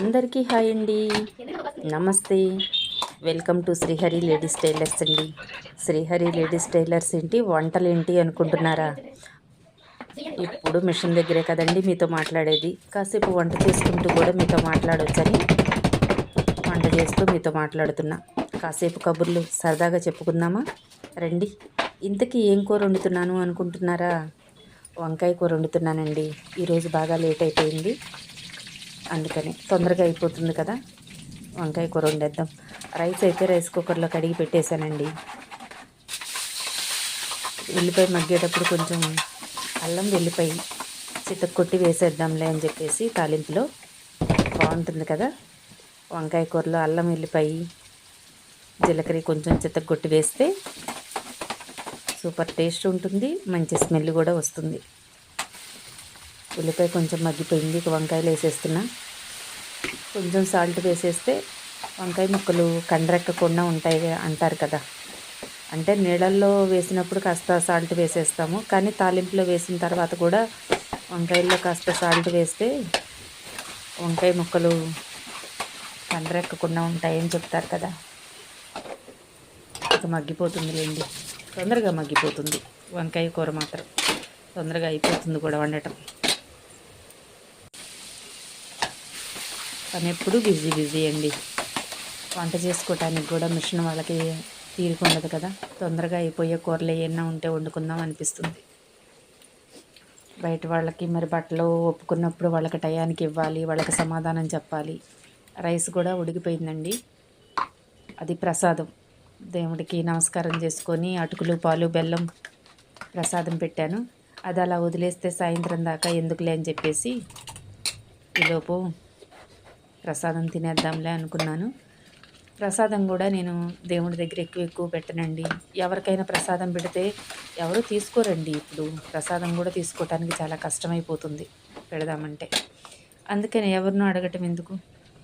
అందరికీ హాయ్ అండి. నమస్తే. Welcome to Srihari ladies tailors అండి. శ్రీహరి లేడీస్ టైలర్స్ ఏంటి? వంటలు ఏంటి అనుకుంటున్నారా? ఇప్పుడు మిషన్ దగ్గరే కదండి మీతో మాట్లాడేది. కాసేపు వంట చేసుకుంటూ కూడా మీతో మాట్లాడవచ్చని వంట చేస్తూ మీతో మాట్లాడుతున్నా. కాసేపు కబుర్లు సరదాగా చెప్పుకుందామా? రండి. ఇంతకీ ఏం కూర వండుతున్నాను అనుకుంటున్నారా? వంకాయ కూర వండుతున్నానండి. ఈరోజు బాగా లేట్ అయిపోయింది. అందుకని తొందరగా అయిపోతుంది కదా. వంకాయ కూర వండేద్దాం. రైస్ అయితే రైస్ కుక్కర్లో కడిగి పెట్టేశానండి. వెల్లిపాయ మగ్గేటప్పుడు కొంచెం అల్లం వెల్లిపాయ చితక్ కొట్టి వేసేద్దాంలే అని చెప్పేసి తాలింపులో బాగుంటుంది కదా. వంకాయ కూరలో అల్లం వెల్లిపాయ జీలకర్ర కొంచెం చితక్ కొట్టి వేస్తే సూపర్ టేస్ట్ ఉంటుంది. మంచి స్మెల్ కూడా వస్తుంది. ఉల్లిపాయ కొంచెం మగ్గిపోయింది. ఇక వంకాయలు వేసేస్తున్నా. కొంచెం సాల్ట్ వేసేస్తే వంకాయ ముక్కలు కండ్రెక్కకుండా ఉంటాయి అంటారు కదా. అంటే నీళ్ళల్లో వేసినప్పుడు కాస్త సాల్ట్ వేసేస్తాము. కానీ తాలింపులో వేసిన తర్వాత కూడా వంకాయల్లో కాస్త సాల్ట్ వేస్తే వంకాయ ముక్కలు కండ్రెక్కకుండా ఉంటాయని చెప్తారు కదా. ఇక మగ్గిపోతుంది లేండి. తొందరగా మగ్గిపోతుంది. వంకాయ కూర మాత్రం తొందరగా అయిపోతుంది కూడా వండటం. కానీ ఎప్పుడు బిజీ బిజీ అండి. వంట చేసుకోవటానికి కూడా మిషన్ వాళ్ళకి తీరిక ఉండదు కదా. తొందరగా అయిపోయే కూరలు ఏమన్నా ఉంటే వండుకుందాం అనిపిస్తుంది. బయట వాళ్ళకి మరి బట్టలు ఒప్పుకున్నప్పుడు వాళ్ళకి టయానికి ఇవ్వాలి వాళ్ళకి సమాధానం చెప్పాలి. రైస్ కూడా ఉడికిపోయిందండి. అది ప్రసాదం. దేవుడికి నమస్కారం చేసుకొని అటుకులు పాలు బెల్లం ప్రసాదం పెట్టాను. అది అలా వదిలేస్తే సాయంత్రం దాకా ఎందుకులే అని చెప్పేసి ఈలోపు ప్రసాదం తినేద్దాంలే అనుకున్నాను. ప్రసాదం కూడా నేను దేవుడి దగ్గర ఎక్కువ ఎక్కువ పెట్టనండి. ఎవరికైనా ప్రసాదం పెడితే ఎవరు తీసుకోరండి ఇప్పుడు. ప్రసాదం కూడా తీసుకోవటానికి చాలా కష్టమైపోతుంది పెడదామంటే. అందుకని ఎవరినో అడగటం ఎందుకు?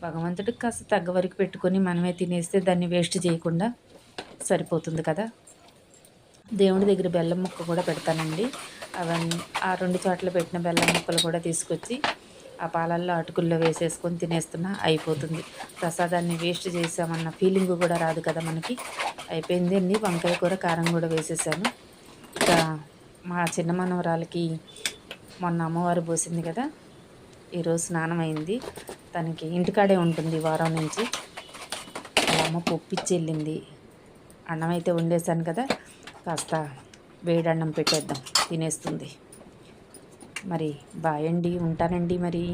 భగవంతుడికి కాస్త తగ్గ వరకు పెట్టుకొని మనమే తినేస్తే దాన్ని వేస్ట్ చేయకుండా సరిపోతుంది కదా? దేవుడి దగ్గర బెల్లం ముక్క కూడా పెడతానండి. అవన్నీ ఆ రెండు చోట్ల పెట్టిన బెల్లం ముక్కలు కూడా తీసుకొచ్చి ఆ పాలల్లో అటుకుల్లో వేసేసుకొని తినేస్తున్నా అయిపోతుంది. ప్రసాదాన్ని వేస్ట్ చేసామన్న ఫీలింగ్ కూడా రాదు కదా మనకి. అయిపోయింది అండి వంకాయ కూర కారం కూడా వేసేసాను. ఇంకా మా చిన్న మనవరాలకి మొన్న అమ్మవారు పోసింది కదా. ఈరోజు స్నానం అయింది. తనకి ఇంటికాడే ఉంటుంది వారం నుంచి. వాళ్ళ అమ్మ పొప్పిచ్చి వెళ్ళింది. అన్నం అయితే వండేసాను కదా. కాస్త వేడి అన్నం పెట్టేద్దాం. తినేస్తుంది. మరి బాయ్ అండి ఉంటానండి మరి.